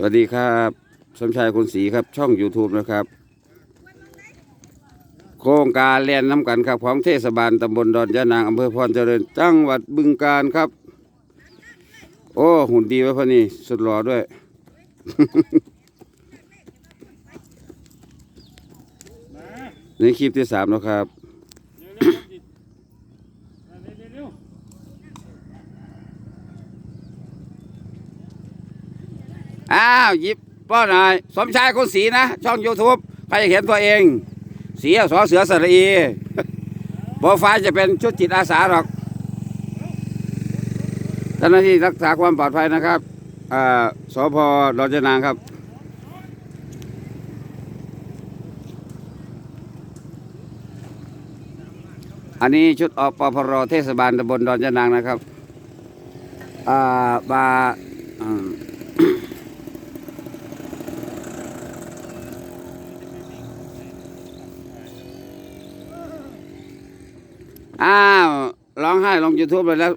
สวัสดีครับ สมชายคุณศรีครับช่อง YouTube นะครับ โครงการเรียนน้ำกันครับของเทศบาลตำบลดอนยะนางอำเภอพรเจริญจังหวัดบึงกาฬครับ โอ้หุ่นดีไว้พอนี่สุดหล่อด้วย ในคลิปที่สามแล้วครับ อ้าวหยิบป้อนหน่อยสมชายคุณศรีนะ ช่อง YouTube ใครเห็นตัวเอง สีสอเสือสระอีโปรไฟล์จะเป็นชุดจิตอาสาหรอกเจ้าหน้าที่รักษาความปลอดภัยนะครับอ่าสพดอนจนางครับอันนี้ชุดอปพรเทศบาลตำบลดอนจนางนะครับ อ่ามา อ้าวร้องไห้ลง YouTube เลยแล้ว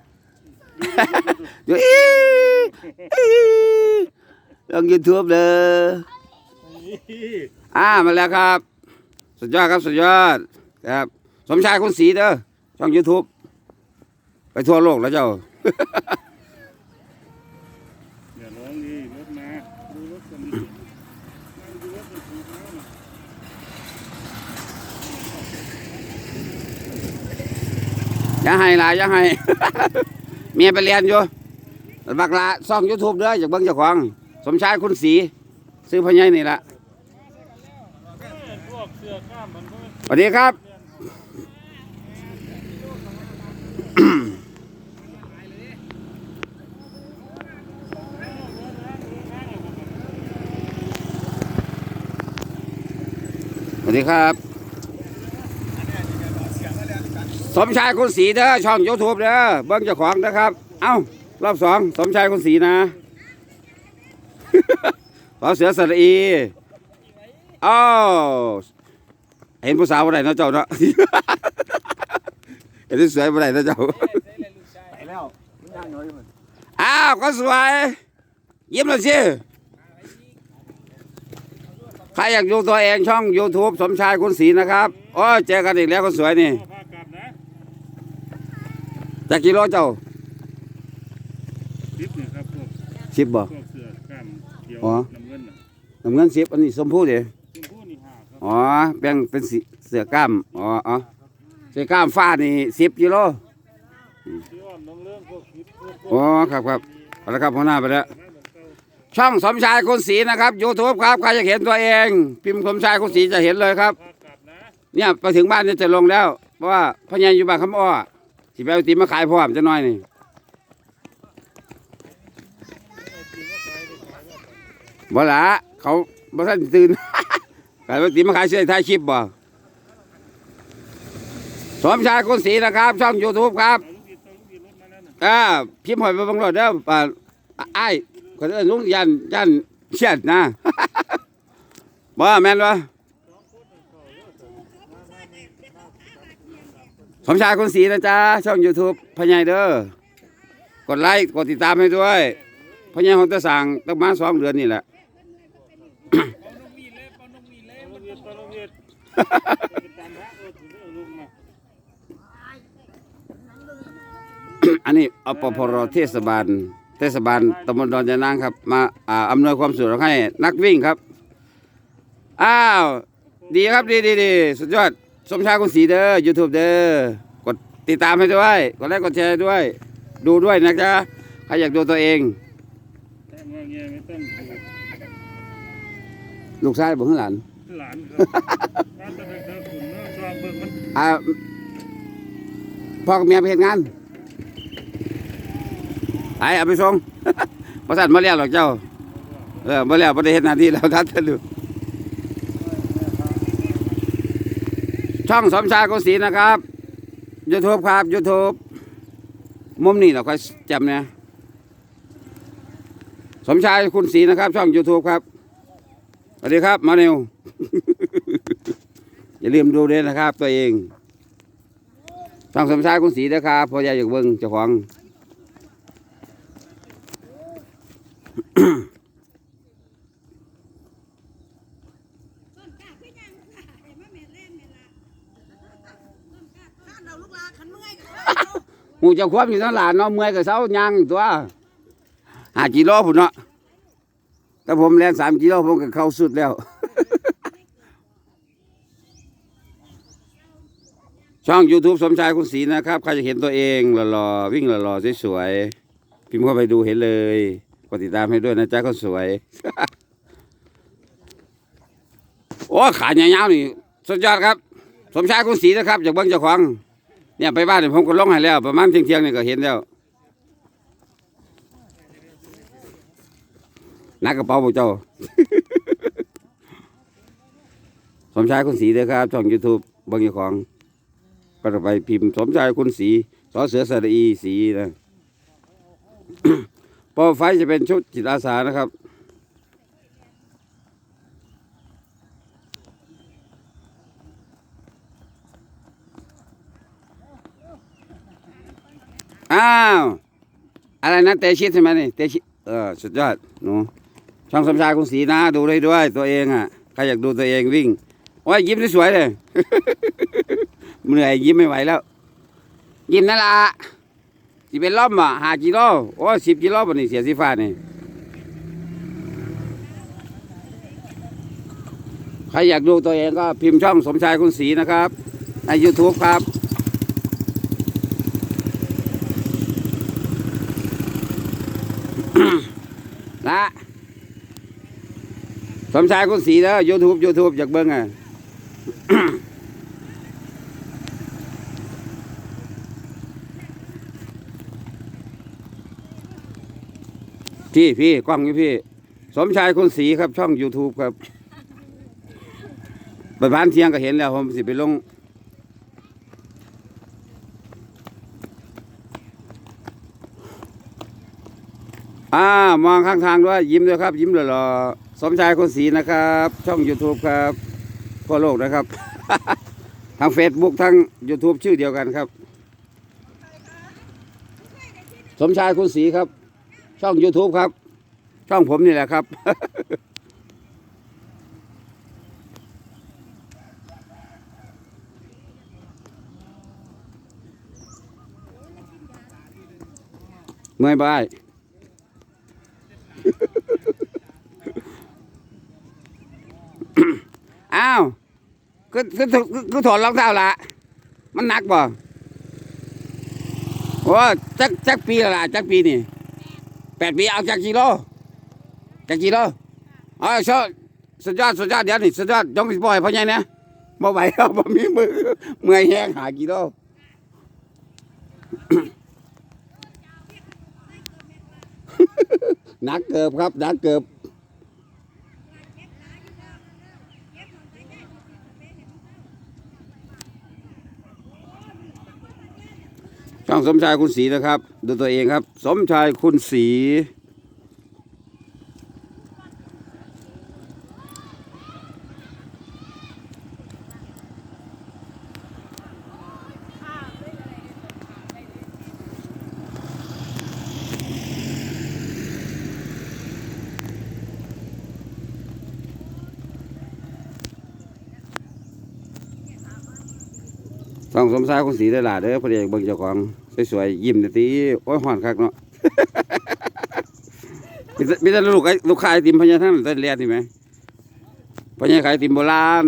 อยู่อีลงยูทูบเลยอ้ามาแล้วครับ สุดยอดครับสุดยอดครับ สมชายคุณสีเด้อช่องยูทูบไปทั่วโลกแล้วเจ้าร้องดีรถมาดูรถกันดิดูรถมันถูกแล้วนะ อย่าให้ลายอย่าให้เมียไปเรียนอยู่บักละซ่อง YouTube เด้อจากเบิ่งเจ้าของ สมชายคุณศรีซื้อพญายนี่ละเอ้ยพวกเสื้อกล้ามมันก็ไม่สวัสดีครับ สวัสดีครับ สมชายคุณศรีเด้อช่องยูทูบเด้อเบิ้งเจ้าของนะครับ เอ้ารอบสองสมชายคุณศรีนะขอเสือสระอีอ้าวเห็นผู้สาวอะไรเนะเจ้าเนาะเห็นสวยอะไรเนะเจ้าไปแล้วย่างน้อยมันอ้าวก็สวยยิ้มหน่อยสิใครอยากดูตัวเองช่อง YouTube สมชายคุณศรีนะครับ โอ้เจอกันอีกแล้วคนสวยนี่ จากกิโลเจ้าทิปเนี่ยครับพวกสิบบ่ พวกเสื้อกล้ามเขียวอ๋อ น้ำเงินน่ะน้ำเงินสิบอันนี้สมพูเด้ชมพู่นี่ห้าครับอ๋อแบ่งเป็นสีเสือกล้ามอ๋ออ๋อเสือกล้ามฟ้านี่สิบกิโลที่ว่าน้องเรื่องพวกทิปพวกพวกอ๋อครับครับเอาละครับหัวหน้าไปแล้วแม่เหมือนเก่าช่องสมชายคุณศรีนะครับ YouTube ครับใครจะเห็นตัวเอง พิมพ์สมชายคุณศรีจะเห็นเลยครับ พากลับนะ เนี่ยไปถึงบ้านเนี่ยจะลงแล้ว เพราะว่าพ่อใหญ่อยู่บ้านคำอ้อ สิไปเอาตีมาขายพร้อมจะน้อยนี่บ่ละเขาบ่ทันตื่นขายตีมาขายเสื้อท้ายคลิปบ่สมชายคุณศรีนะครับ ช่อง YouTube ครับอ่าพิมพ์หอยไปบังรถเด้อป่าไอ้คนเอิ้นลุงยันยันเชียดนะบ่แม่นบ่ สมชายคุณศรีนะจ๊ะช่อง YouTube พญายเด้อกดไลค์กดติดตามให้ด้วยพญายของตะสั่งตั้งมาสองเดือนนี่แหละอันนี้อปพรเทศบาล เทศบาลตำบลดอนยานางครับ มาอ่าอำนวยความสะดวกให้นักวิ่งครับ อ้าว ดีครับดีดีดีสุดยอด สมชายคุณศรีเด้อยูทูบเด้อกดติดตามให้ด้วยกดไลค์กดแชร์ด้วย ดูด้วยนะจ๊ะใครอยากดูตัวเอง ลูกชายบอกข้างหลานหลานครับบ้านตะเบกเดินขุนเนื้อชอบเบิ่งมันอ่าพ่อกับเมียไปเห็นงานไอ้เอาไปส่ง ประสานมาแล้วหรอกเจ้า เออมาแล้วประเห็นหน้าที่แล้วทัดทะลุ ช่องสมชายกุศรีนะครับยูทูบครับยูทูบมุมนี้เราค่อยจำเนี่ยสมชายคุณศรีนะครับ ช่อง YouTube ครับสวัสดีครับ มาเนวอย่าลืมดูด้วยนะครับ ตัวเองช่องสมชายคุณศรีนะครับพออยากอยากเบิ่งเจ้าของ หูจะควบอยู่ทั้งหลานเนาะเมื่อยกับเสาย่างตัวหากิโลพุ่นเนาะแต่ผมแล่นสามกิโลผมก็เข้าสุดแล้ว ช่อง YouTube สมชายคุณศรีนะครับ ใครจะเห็นตัวเองหล่อๆวิ่งหล่อๆสวยๆพิมพ์เข้าไปดูเห็นเลยกดติดตามให้ด้วยนะจ๊ะคนสวย โอ้ ขายาวๆนี่ สุดยอดครับ สมชายคุณศรีนะครับ จากเบิ้งเจ้าของ เนี่ยไปบ้านเนี่ยผมก็ลงให้แล้ว ประมาณเที่ยงๆนี่ก็เห็นแล้วนักกระเป๋าพวกเจ้า สมชายคุณศรีนะครับช่อง YouTube เบิ้งเจ้าของ ก็จะไปพิมพ์ สมชายคุณสีสอเสือสระอีสีนะปอไฟจะเป็นชุดจิตอาสานะครับ อ้าว อะไรนะเตชิตใช่ไหมนี่เตชิตเออสุดยอดหนูช่องสมชายคุณสีนะ ดูได้ด้วย ตัวเองอะใครอยากดูตัวเองวิ่งโอ้ยยิ้มสวยเลย เหนื่อยยิ้มไม่ไหวแล้ว ยิ้มนั่นละสิเป็นล้อมอะหากิโลโอ้สิบกิโลปนี่เสียสีฟ้านี่ใครอยากดูตัวเองก็พิมพ์ช่องสมชายคุณศรีนะครับ ใน YouTube ครับ นะสมชายคุณศรีเด้อ YouTube YouTube อยากเบิ่งอะพี่พี่กล้องนี่พี่ สมชายคุณศรีครับช่อง YouTube ครับไปบ้านเที่ยงก็เห็นแล้วผมสิไปลง อ่ามองข้างทางด้วยยิ้มด้วยครับ ยิ้มหล่อๆสมชายคุณศรีนะครับ ช่อง YouTube ครับทั่วโลกนะครับ ทั้ง Facebook ทั้ง YouTube ชื่อเดียวกันครับ สมชายคุณศรีครับ ช่อง YouTube ครับ ช่องผมนี่แหละครับ เมื่อยบาย อ้าว ก็ถอดรองเท้าละมันหนักบ่โอ้จักจักปีละจักปีนี่แปดปีเอาจากกิโลจากกิโลอ๋อชอสุดยอดสุดยอดเดี๋ยวนี่สุดยอดยงสิบ่อยเพราะไงเนี่ยบ่ไหวแล้วบ่มีมือเมื่อยแห้งหากิโลหนักเกือบครับหนักเกือบ ช่องสมชายคุณศรีนะครับ ดูตัวเองครับ สมชายคุณศ สายคุณศรีได้หลาเด้อพอดีเบิ่งเจ้าของสวยๆยิ้มตีโอ้ยห่อนคักเนาะมีแต่ลูกลูกค้าไอติมพญาท่านต้นเรียนนี่ไหมพญาขายไอติมโบราณ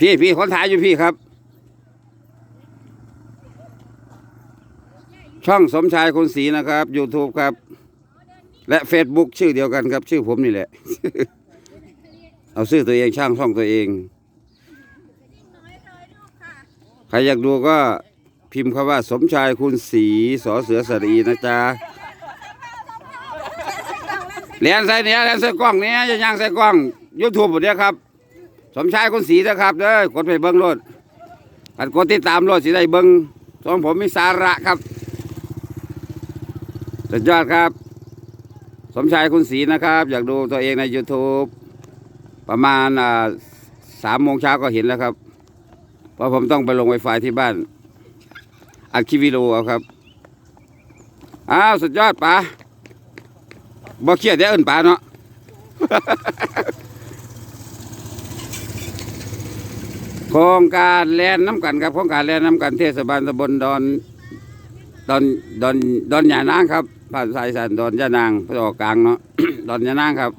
พี่พี่คนถ่ายอยู่พี่ครับ ช่องสมชายคนศรีนะครับ YouTube ครับ และ Facebook ชื่อเดียวกันครับ ชื่อผมนี่แหละ เอาชื่อตัวเองช่างช่องตัวเอง ใครอยากดูก็พิมพ์คำว่าสมชายคุณศรีสอเสือสรีนะจ๊ะเรียนใส่เนี่ยเรียนใส่กล้องเนี่ยย่างใส่กล้องยูทูบหมดเนี่ยครับ สมชายคุณศรีนะครับเด้อกดไปเบิ้งโลดอันกดติดตามโลดสิได้เบิ้งช่องผมมีสาระครับสุดยอดครับ สมชายคุณศรีนะครับ อยากดูตัวเองใน YouTube ประมาณสามโมงเช้าก็เห็นแล้วครับ เพราะผมต้องไปลงไวไฟที่บ้าน อัดคลิปวิดีโอเอาครับ อ้าว สุดยอดป๋าบ่เครียดได้เอินป๋าเนาะ โครงการแลนน้ำกันครับโครงการแลนน้ำกันเทศบาลตำบลดอนดอนดอนดอนยานางครับภาษาอีสานดอนยานางภาษาออกกลางเนาะดอนยานางครับ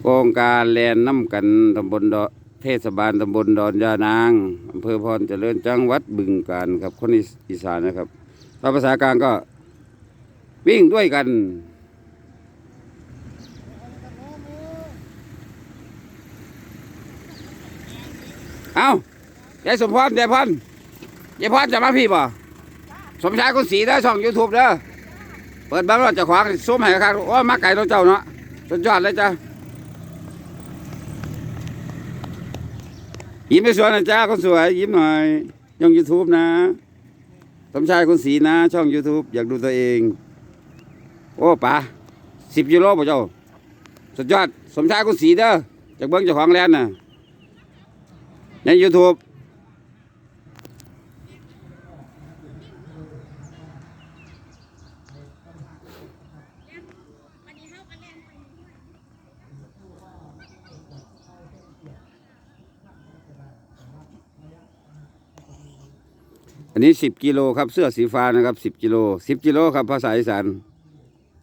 โครงการแลนน้ำกันตำบลดอเทศบาลตำบลดอนยานางอำเภอพรเจริญจังหวัดบึงกาฬครับคนอีสานนะครับภาษากลางก็วิ่งด้วยกัน เอายายสมพรยายพรยายพรจะมาพี่บ่สมชายคนสีได้ช่องยูทูบเด้อเปิดบ้านรถจะขวางซุ้มให้ครับโอ้มาไก่ตัวเจ้าเนาะสุดยอดเลยจ้ะยิ้มไปสวยนะจ้าคนสวย ยิ้มหน่อยช่องยูทูบนะสมชายคนสีนะ ช่อง YouTube อยากดูตัวเอง โอ้ป๋าสิบยูโรป่ะเจ้า สุดยอด สมชายคนสีเด้อจากเบิ้งเจ้าของแลนด์น่ะ ใน YouTube อันนี้สิบกิโลครับเสื้อสีฟ้านะครับสิบกิโลสิบกิโลครับภาษาอีสาน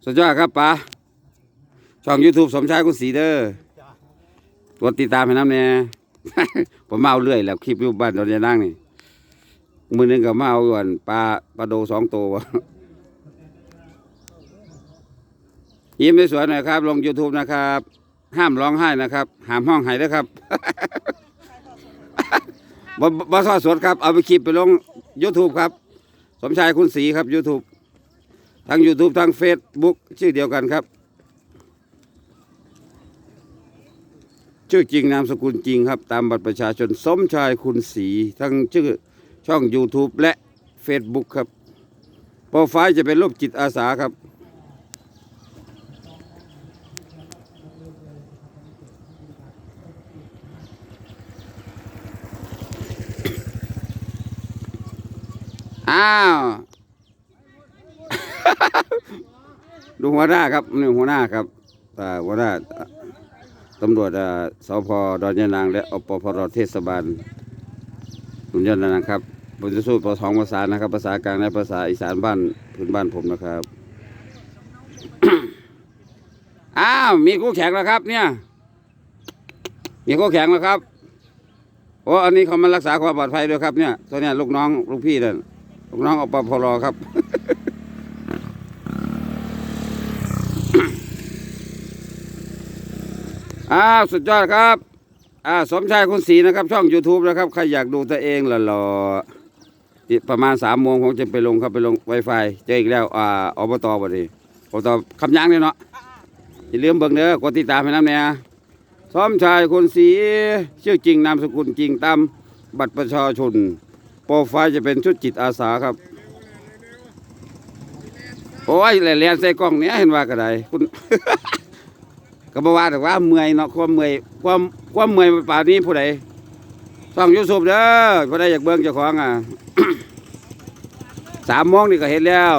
สุดยอดครับป๋าช่อง YouTube สมชายคุณสีเด้อกดติดตามให้น้ำแน่ ผมมาเอาเรื่อยแล้วคลิปอยู่บ้านตอนจะนั่งนี่มือนึงก็มาเอาอ่อนปลาปลาโดสองตัวยิ้มสวยๆหน่อยครับ ลง YouTube นะครับ ห้ามร้องไห้นะครับ ห้ามห้องไห้ด้วยครับบบบทอดสดครับ เอาไปคลิปไปลง YouTube ครับ สมชายคุณศรีครับ YouTube ทั้ง YouTube ทั้ง Facebook ชื่อเดียวกันครับ ชื่อจริงนามสกุลจริงครับ ตามบัตรประชาชนสมชายคุณศรีทั้งชื่อช่อง YouTube และ Facebook ครับโปรไฟล์จะเป็นรูปจิตอาสาครับ อ้าว ดูหัวหน้าครับนี่หัวหน้าครับอ่หัวหน้า ตำรวจสพดอนยานางและอปพรเทศบาลดุนยานางครับผมจะสู้ภาษาภาษานะครับ ภาษากลางและภาษาอีสานบ้านพื้นบ้านผมนะครับ อ้าวมีคู่แข่งแล้วครับ เนี่ย มีคู่แข่งแล้วครับโอ้อันนี้เขามารักษาความปลอดภัยด้วยครับเนี่ยตัวเนี้ยลูกน้องลูกพี่นั่นลูกน้องอปพรครับ อ้าวสุดยอดครับ อ่าสมชายคุณศรีนะครับ ช่อง YouTube นะครับ ใครอยากดูตัวเองหล่อๆอีกประมาณสามโมงผมจะไปลงครับไปลง Wi-Fi เจออีกแล้ว อ่าอบตบ่ดีอบตคำยังเนี่ยเนาะอย่าลืมเบิ่งเด้อกดติดตามให้น้ำเนี่ยสมชายคุณศรีชื่อจริงนามสกุลจริงตามบัตรประชาชน โปรไฟล์จะเป็นชุดจิตอาสาครับ โอ้ยแหลนใส่กล้องเนี้ยเห็นว่าก็ได้คุณ ก็บอกว่าแต่ว่าเมื่อยเนาะความเมื่อยความความเมื่อยป่านนี้ผู้ใดต้องยูทูบเด้อผู้ใดอยากเบิ่งเจ้าของอะสามโมงนี่ก็เห็นแล้ว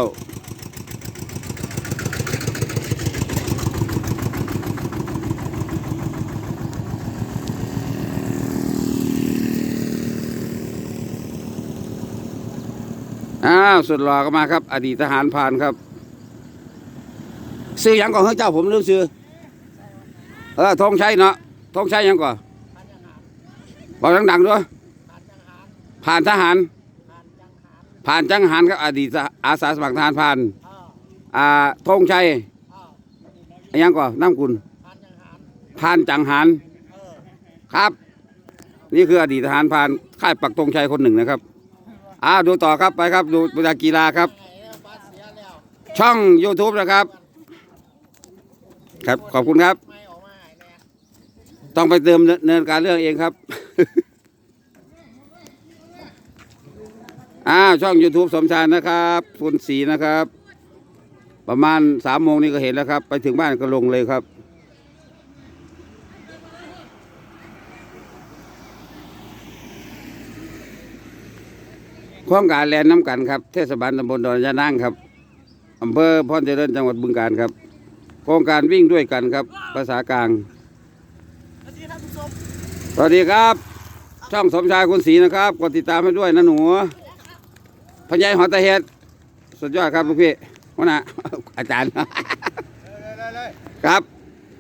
อ้าวสุดหล่อก็มาครับ อดีตทหารพรานครับ ซื้อยังกอนเฮ้ยเจ้าผมลืมซื้อ เออธงชัยเนาะธงชัยยังก่อนบอกดังๆด้วยผ่านทหาร ผ่านจังหารครับอดีตอาสาสมัครทหารผ่านอ่าธงชัยอันยังก่อนน้ำกุลผ่านจังหารครับ นี่คืออดีตทหารผ่านค่ายปักธงชัยคนหนึ่งนะครับอ้าดูต่อครับไปครับ ดูกีฬากีฬาครับ ช่อง YouTube นะครับ ครับขอบคุณครับ ต้องไปเติมเนินการเรื่องเองครับ อ้าช่อง YouTube สมชายนะครับคุณสีนะครับ ประมาณสามโมงนี้ก็เห็นแล้วครับ ไปถึงบ้านก็ลงเลยครับโครงการแลนน้ำกันครับ เทศบาลตำบลดอนยานั่งครับอำเภอพรเจริญจังหวัดบึงการครับ โครงการวิ่งด้วยกันครับ ภาษากลาง สวัสดีครับ ช่องสมชายคุณศรีนะครับกดติดตามให้ด้วยนะหนูพญายหอตะเฮ็ดสุดยอดครับลูกพี่หัวหน้าอาจารย์ ครับ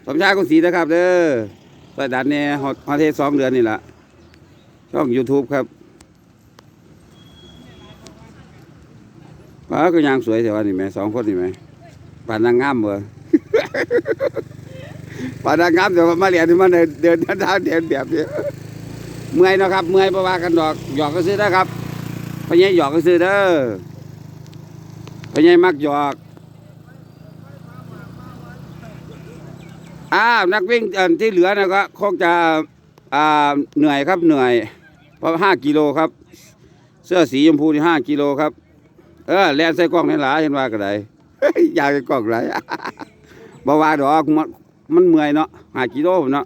สมชายคุณศรีนะครับ เด้อสวยดันเนี่ยฮอตฮอเทศสองเดือนนี่แหละช่อง YouTube ครับป้าก็ยังสวยแต่ว่านี่ไหมสองคนนี่ไหมป่านนางงามเบอ ป่านนางงามแต่ว่ามาเรียนที่มันเดินเท้าเดินแบบนี้เมื่อยนะครับ เมื่อยเพราะว่ากันดอกหยอกก็ซื้อนะครับพญายหยอกก็ซื้อเด้อพญายมักหยอกอ้าวนักวิ่งที่เหลือนะก็คงจะอ่าเหนื่อยครับเหนื่อยเพราะห้ากิโลครับ เสื้อสีชมพูที่ห้ากิโลครับ เออแลนใส่กล้องในหลาเห็นว่าก็ได้อยากใส่กล้องไรบ่ว่าดอก มันเมื่อยเนาะห้ากิโลเนาะ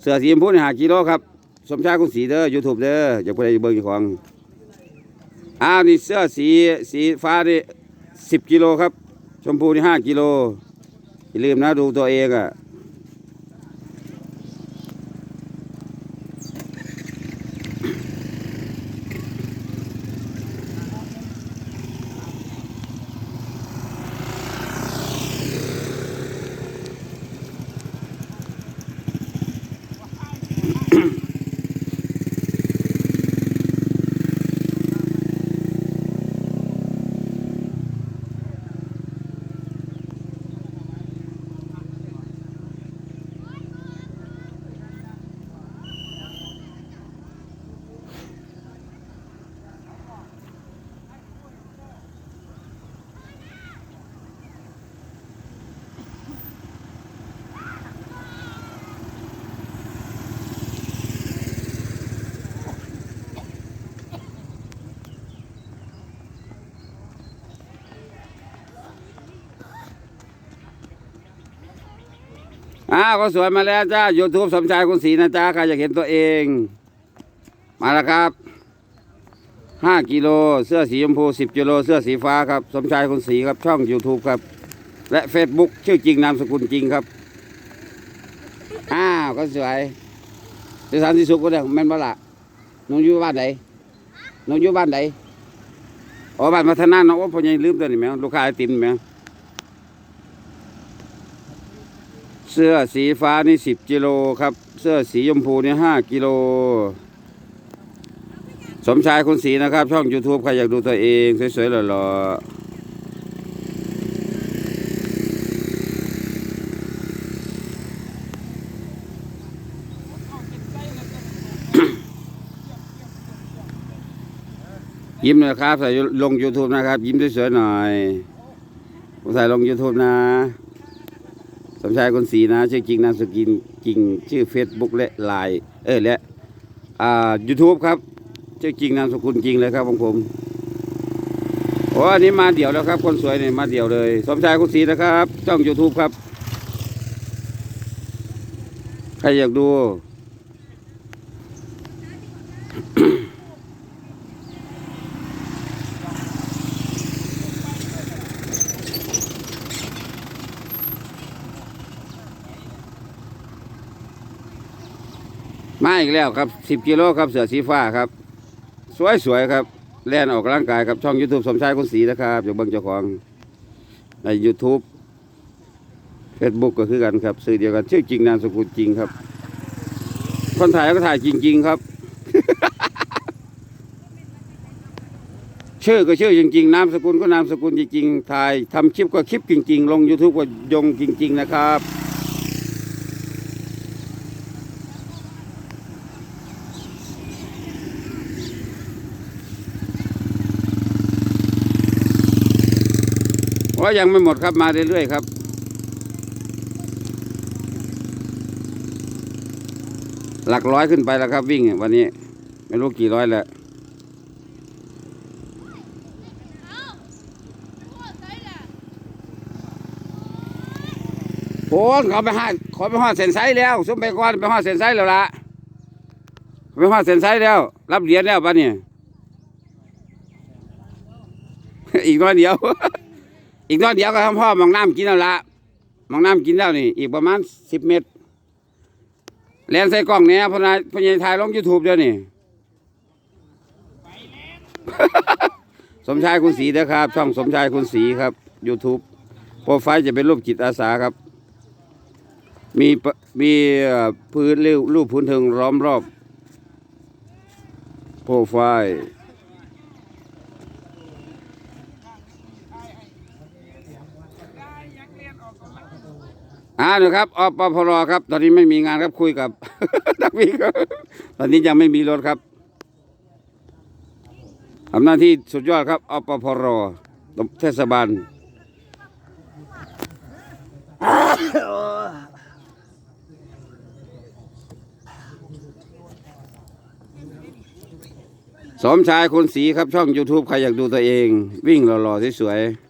เสื้อสีชมพูนี่ห้ากิโลครับ สมชายกุณสีเด้อยูทูบเด้ออย่าพูดอะไรเบิ่งเจ้าของ อ้าวนี่เสื้อสีสีฟ้านี่สิบกิโลครับ ชมพูนี่ห้ากิโลอย่าลืมนะดูตัวเองอะ อ้าวก็สวยมาแล้วจ้า YouTube สมชายคุณศรีนะจ้าใครอยากเห็นตัวเอง มาแล้วครับห้ากิโลเสื้อสีชมพูสิบกิโลเสื้อสีฟ้าครับ สมชายคุณศรีครับช่อง YouTube ครับ และ Facebook ชื่อจริงนามสกุลจริงครับ อ้าวก็สวยดิฉันที่สุขก็ได้แม่นบ่ละน้องอยู่บ้านไหนน้องอยู่บ้านไหนอ๋อบ้านพัฒนาเนาะว่าพ่อใหญ่ลืมตัวนี่แมวลูกค้าไอติมแมว เสื้อสีฟ้านี่สิบกิโลครับ เสื้อสีชมพูนี่ห้ากิโล สมชายคุณสีนะครับ ช่อง YouTube ใครอยากดูตัวเอง สวยๆหล่อๆยิ้มหน่อยครับใส่ลง YouTube นะครับ ยิ้มสวยๆหน่อย ใส่ลง YouTube นะ สมชายคนสีนะชื่อจริงนามสกุลจริงชื่อ Facebook และไลน์เออและอ่า YouTube ครับชื่อจริงนามสกุลจริงเลยครับของผมโอ้อันนี้มาเดี่ยวแล้วครับ คนสวยเนี่ยมาเดี่ยวเลย สมชายคนสีนะครับช่อง YouTube ครับ ใครอยากดู อีกแล้วครับสิบกิโลครับเสือสีฟ้าครับ สวยๆครับแล่นออกกำลังกายครับช่อง YouTube สมชายคุณศรีนะครับอย่เบิ่งเจ้าของใน YouTube Facebook ก็คือกันครับสื่อเดียวกันชื่อจริงนามสกุลจริงครับ คนถ่ายก็ถ่ายจริง ๆ ครับ ชื่อก็ชื่อจริง ๆนามสกุลก็นามสกุลจริงๆถ่ายทำคลิปก็คลิปจริง ๆ ลง YouTube ก็ยงจริง ๆ นะครับ ว่ายังไม่หมดครับมาเรื่อยๆครับหลักร้อยขึ้นไปแล้วครับวิ่งวันนี้ ไม่รู้กี่ร้อยแล้วโอ้เขาไปห้าขอไปหอดเส้นไซแล้วซุ่มไปก่อนไปหอดเส้นไซแล้วล่ะไปหอดเส้นไซแล้ว รับเหรียญแล้วปะเนี่ยอีกน้อยเดียว อีกน้อยเดียวก็ทำพ่อมองน้ำกินแล้วละมองน้ำกินแล้วนี่ อีกประมาณสิบเมตรแลนใส่กล้องเนี้ยพนายพนายถ่ายลงยูทูบเดี๋ยวนี่สมชายคุณศรีนะครับ ช่องสมชายคุณศรีครับ YouTube โปรไฟล์จะเป็นรูปจิตอาสาครับ มีมีพื้นรูปรูปพื้นเทิงล้อมรอบโปรไฟล์ อ่านะครับอปพรครับ ตอนนี้ไม่มีงานครับคุยกับ นักวิ่งครับตอนนี้ยังไม่มีรถครับทำหน้าที่สุดยอดครับอปพรเทศบาลสมชายคนสีครับช่อง YouTube ใครอยากดูตัวเอง วิ่งหล่อๆสวยๆ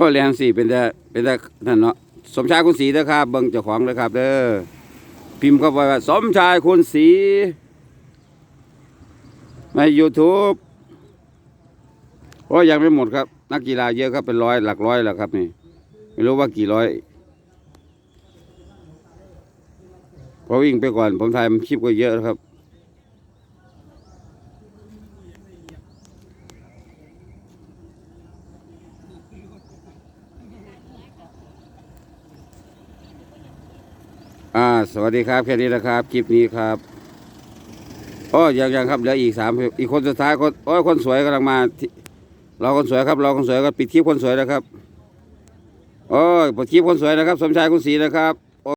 ก็เรียนสี่เป็นแต่เป็นแต่นั่นเนาะสมชายคุณสีนะครับเบิ่งเจ้าของเลยครับเด้อพิมพ์เข้าไปว่าสมชายคุณสีใน YouTube โอ้ยังไม่หมดครับ นักกีฬาเยอะครับเป็นร้อยหลักร้อยแล้วครับนี่ไม่รู้ว่ากี่ร้อยพอวิ่งไปก่อนผมถ่ายคลิปก็เยอะครับ อ่า สวัสดีครับแค่นี้นะครับคลิปนี้ครับโอ้ยังยังครับเหลืออีกสามอีกคนสุดท้ายคนโอ้ยคนสวยกำลังมาเราคนสวยครับเราคนสวยก็ปิดคลิปคนสวยนะครับโอ้ยปิดคลิปคนสวยนะครับ สมชายคุณศรีนะครับ